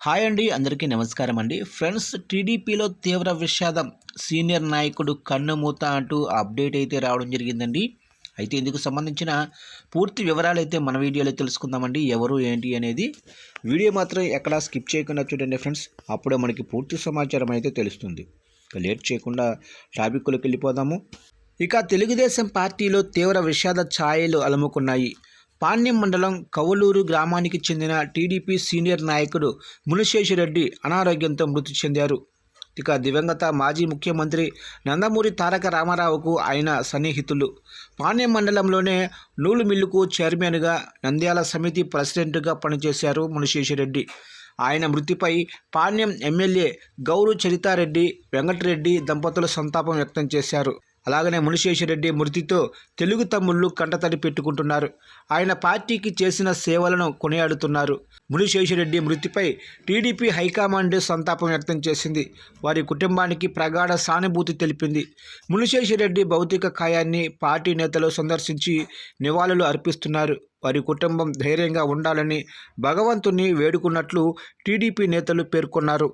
Hi అండి అందరికీ నమస్కారం అండి. ఫ్రెండ్స్ టీడీపీలో తీవ్ర విషాదం. సీనియర్ నాయకుడు కన్నుమూత అంటూ అప్డేట్ అయితే రావడం జరిగిందండి. అయితే ఇందుకు సంబంధించిన పూర్తి వివరాలు అయితే మన వీడియోలో తెలుసుకుందామండి. ఎవరు ఏంటి అనేది వీడియో మాత్రం ఎక్కడా స్కిప్ చేయకుండా చూడండి ఫ్రెండ్స్. అప్పుడే మనకి పూర్తి సమాచారం అయితే తెలుస్తుంది. లేట్ చేయకుండా టాపిక్లోకి వెళ్ళిపోదాము. ఇక తెలుగుదేశం పార్టీలో తీవ్ర విషాద ఛాయలు అలముకున్నాయి. పాణ్యం మండలం కవలూరు గ్రామానికి చెందిన టీడీపీ సీనియర్ నాయకుడు మునిశేషిరెడ్డి అనారోగ్యంతో మృతి చెందారు. ఇక దివంగత మాజీ ముఖ్యమంత్రి నందమూరి తారక రామారావుకు ఆయన సన్నిహితులు. పాణ్యం మండలంలోనే నూలు మిల్లుకు చైర్మన్గా నంద్యాల సమితి ప్రెసిడెంట్గా పనిచేశారు మునిశేషిరెడ్డి ఆయన మృతిపై పాణ్యం ఎమ్మెల్యే గౌరు చరితారెడ్డి వెంకటరెడ్డి దంపతులు సంతాపం వ్యక్తం చేశారు. అలాగనే మునిశేషిరెడ్డి మృతితో తెలుగు తమ్ముళ్ళు కంటతడి పెట్టుకుంటున్నారు. ఆయన పార్టీకి చేసిన సేవలను కొనియాడుతున్నారు. మునిశేషిరెడ్డి మృతిపై టీడీపీ హైకమాండ్ సంతాపం వ్యక్తం చేసింది. వారి కుటుంబానికి ప్రగాఢ సానుభూతి తెలిపింది. మునిశేషిరెడ్డి భౌతిక కాయాన్ని పార్టీ నేతలు సందర్శించి నివాళులు అర్పిస్తున్నారు. వారి కుటుంబం ధైర్యంగా ఉండాలని భగవంతుని వేడుకున్నట్లు టీడీపీ నేతలు పేర్కొన్నారు.